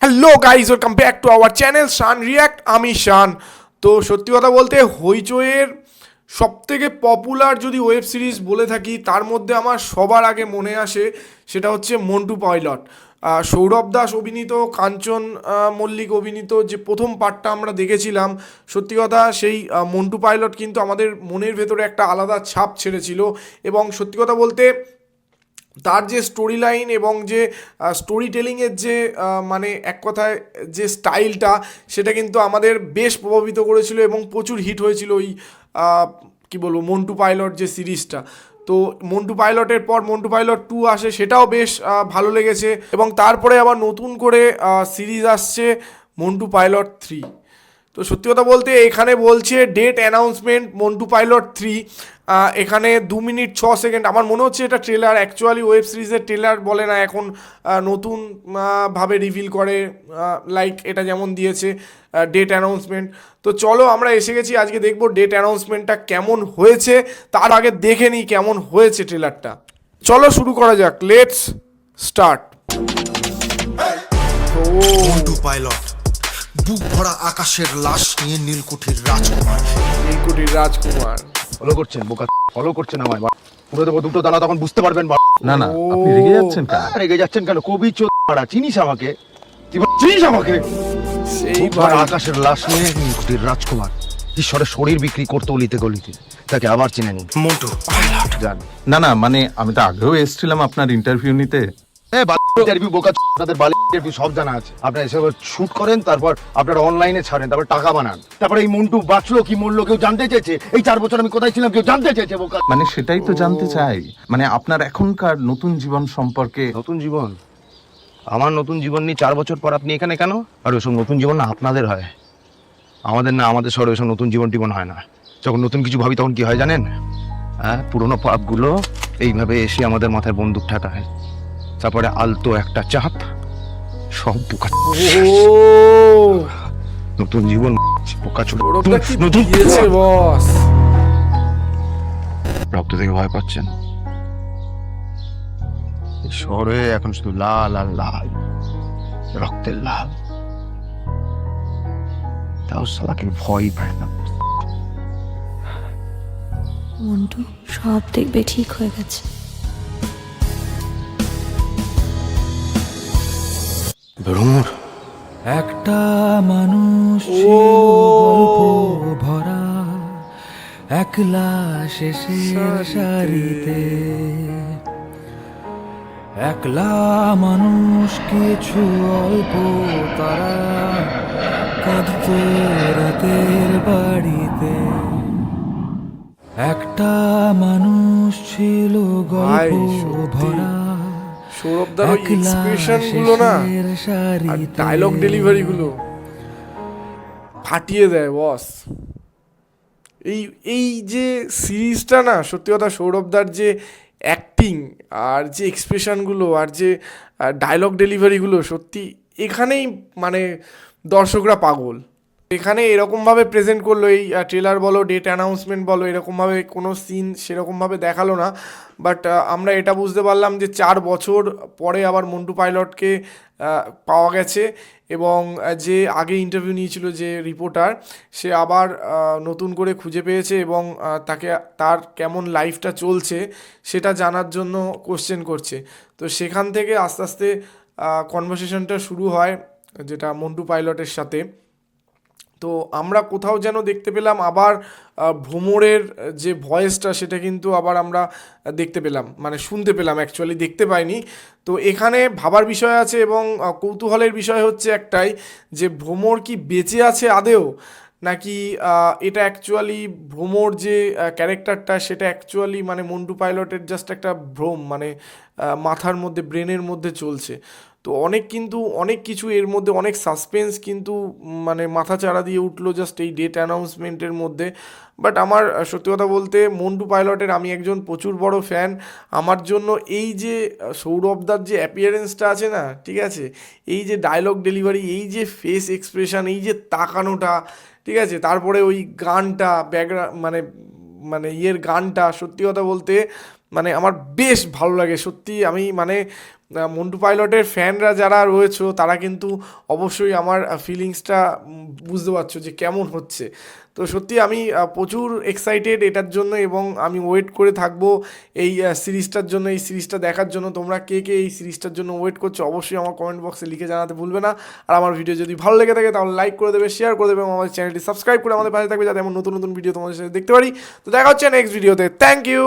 Hello guys welcome back to our channel Shan react আমি শান তো সত্যি কথা বলতে হইচইয়ের সব থেকে পপুলার যদি ওয়েব সিরিজ বলে থাকি, তার মধ্যে আমার সবার আগে মনে আসে সেটা হচ্ছে মন্টু পাইলট সৌরভ দাস অভিনীত, কাঞ্চন মল্লিক অভিনীত যে প্রথম পার্টটা আমরা দেখেছিলাম, সত্যি কথা সেই মন্টু পাইলট কিন্তু আমাদের মনের ভেতরে একটা আলাদা ছাপ ছেড়েছিল এবং সত্যি কথা বলতে তার যে স্টোরি লাইন এবং যে স্টোরি টেলিংয়ের যে মানে এক কথায় যে স্টাইলটা সেটা কিন্তু আমাদের বেশ প্রভাবিত করেছিল এবং প্রচুর হিট হয়েছিল ওই কি বলব, মন্টু পাইলট যে সিরিজটা। তো মন্টু পাইলটের পর মন্টু পাইলট টু আসে, সেটাও বেশ ভালো লেগেছে এবং তারপরে আবার নতুন করে সিরিজ আসছে মন্টু পাইলট থ্রি তো সত্যি কথা বলতে এখানে বলছে date announcement Montu pilot three এখানে দু মিনিট ছ সেকেন্ড আমার মনে হচ্ছে এটা ট্রেলার অ্যাকচুয়ালি ওয়েব সিরিজের ট্রেলার বলে না এখন নতুন ভাবে রিভিল করে লাইক এটা যেমন দিয়েছে ডেট অ্যানাউন্সমেন্ট তো চলো আমরা এসে গেছি আজকে দেখব ডেট অ্যানাউন্সমেন্টটা কেমন হয়েছে তার আগে দেখে নিই কেমন হয়েছে ট্রেলারটা চলো শুরু করা যাক লেটস স্টার্ট ও। মন্টু পাইলট বুক ভরা আকাশের লাশ নিয়ে নীলকুঠির রাজকুমার। নীলকুঠির রাজকুমার। ফলো করছেন বোকা। ফলো করছেন আমায় পুরো দেবো দুটো দানা তখন বুঝতে পারবেন না না আপনি রেগে যাচ্ছেন কেন? রেগে যাচ্ছেন কেন? কবি চোরা চিনিস আমাকে? চিনিস আমাকে? সেই ভরা আকাশের লাশ নিয়ে নীলকুঠির রাজকুমার। ঈশ্বরের শরীর বিক্রি করতে অলিতে গলিতে। তাকে আবার চিনে নিন। মন্টু না না মানে আমি তো আগেও এসেছিলাম আপনার ইন্টারভিউ নিতে। হ্যাঁ ইন্টারভিউ বোকা তাদের বালি ইন্টারভিউ সব জানা আছে। আপনারা এসব শুট করেন তারপর আপনারা অনলাইনে ছাড়েন তারপর টাকা বানান। তারপরে এই মন্টু বাঁচলো কি মরলো কেউ জানতে চেয়েছে? এই চার বছর আমি কোথায় ছিলাম কেউ জানতে চেয়েছে বোকা মানে সেটাই তো জানতে চাই। মানে আপনার এখনকার নতুন জীবন সম্পর্কে নতুন জীবন? আমার নতুন জীবন নিয়ে চার বছর পর আপনি এখানে কেন? আর ওসব নতুন জীবন না আপনাদের হয়। আমাদের না আমাদের শহরে ওসব নতুন জীবন টিবন হয় না। যখন নতুন কিছু ভাবি তখন কি হয় জানেন? হ্যাঁ পুরোনো পাপগুলো এইভাবে এসে আমাদের মাথায় বন্দুক ঠাকায়। তারপরে আলতো একটা চাপ সব ও! নতুন জীবন ছোট নতুন বস? রক্ত থেকে ভয় পাচ্ছেন? শহরে এখন শুধু লাল আর লাল রক্তের লাল। তাও সালাকে ভয় পায় না। মন্টু সব দেখবে ঠিক হয়ে গেছে। ভ্রমর একটা মানুষ ভরা একলা শেষের সারিতে একলা মানুষ কিছু অল্প তারা কাঁদতো রাতের বাড়িতে। একটা মানুষ ছিল গল্প ভরা সৌরভদার ওই এক্সপ্রেশনগুলো না আর ডায়লগ ডেলিভারি গুলো ফাটিয়ে দেয় বস এই এই যে সিরিজটা না সত্যি কথা সৌরভদার যে অ্যাক্টিং আর যে এক্সপ্রেশনগুলো আর যে ডায়লগ ডেলিভারিগুলো সত্যি এখানেই মানে দর্শকরা পাগল। এখানে এরকমভাবে প্রেজেন্ট করল এই ট্রেলার বলো ডেট অ্যানাউন্সমেন্ট বলো, এরকমভাবে কোনো সিন সেরকমভাবে দেখাল না। বাট আমরা এটা বুঝতে পারলাম যে চার বছর পরে আবার মন্টু পাইলটকে পাওয়া গেছে এবং যে আগে ইন্টারভিউ নিয়েছিল যে রিপোর্টার সে আবার নতুন করে খুঁজে পেয়েছে এবং তাকে, তার কেমন লাইফটা চলছে সেটা জানার জন্য কোশ্চেন করছে। তো সেখান থেকে আস্তে আস্তে কনভারসেশনটা শুরু হয় যেটা মন্টু পাইলটের সাথে। তো আমরা কোথাও যেন দেখতে পেলাম আবার ভ্রমরের যে ভয়েসটা সেটা কিন্তু আবার আমরা দেখতে পেলাম মানে শুনতে পেলাম অ্যাকচুয়ালি দেখতে পাইনি। তো এখানে ভাবার বিষয় আছে এবং কৌতূহলের বিষয় হচ্ছে একটাই যে ভ্রমর কি বেঁচে আছে আদেও নাকি এটা অ্যাকচুয়ালি ভ্রমর যে ক্যারেক্টারটা সেটা অ্যাকচুয়ালি মানে মন্টু পাইলটের জাস্ট একটা ভ্রম মানে মাথার মধ্যে ব্রেনের মধ্যে চলছে। তো অনেক কিন্তু, অনেক কিছু এর মধ্যে, অনেক সাসপেন্স কিন্তু মানে মাথা চাড়া দিয়ে উঠল জাস্ট এই ডেট অ্যানাউন্সমেন্টের মধ্যে। বাট আমার সত্যি কথা বলতে মন্টু পাইলটের আমি একজন প্রচুর বড় ফ্যান আমার জন্য এই যে সৌরভদার যে অ্যাপিয়ারেন্সটা আছে না, ঠিক আছে? এই যে ডায়লগ ডেলিভারি এই যে ফেস এক্সপ্রেশন এই যে তাকানোটা, ঠিক আছে? তারপরে ওই গানটা ব্যাকগ্রাউন্ড মানে মানে ইয়ের গানটা, সত্যি কথা বলতে মানে আমার বেশ ভালো লাগে, সত্যি আমি মানে মন্টু পাইলটের ফ্যানরা যারা রয়েছে, তারা কিন্তু অবশ্যই আমার ফিলিংসটা বুঝতে পারছ যে কেমন হচ্ছে। তো সত্যি আমি প্রচুর এক্সাইটেড এটার জন্য এবং আমি ওয়েট করে থাকব এই সিরিজটার জন্য, এই সিরিজটা দেখার জন্য। তোমরা কে কে এই সিরিজটার জন্য ওয়েট করছ, অবশ্যই আমার কমেন্ট বক্সে লিখে জানাতে ভুলবে না। আর আমার ভিডিও যদি ভালো লেগে থাকে, তাহলে লাইক করে দেবে শেয়ার করে দেবে আমাদের চ্যানেলটি সাবস্ক্রাইব করে আমাদের পাশে থাকবে যাতে এমন নতুন নতুন ভিডিও তোমাদের সাথে দেখতে পারি। তো দেখা হচ্ছে নেক্সট ভিডিওতে থ্যাংক ইউ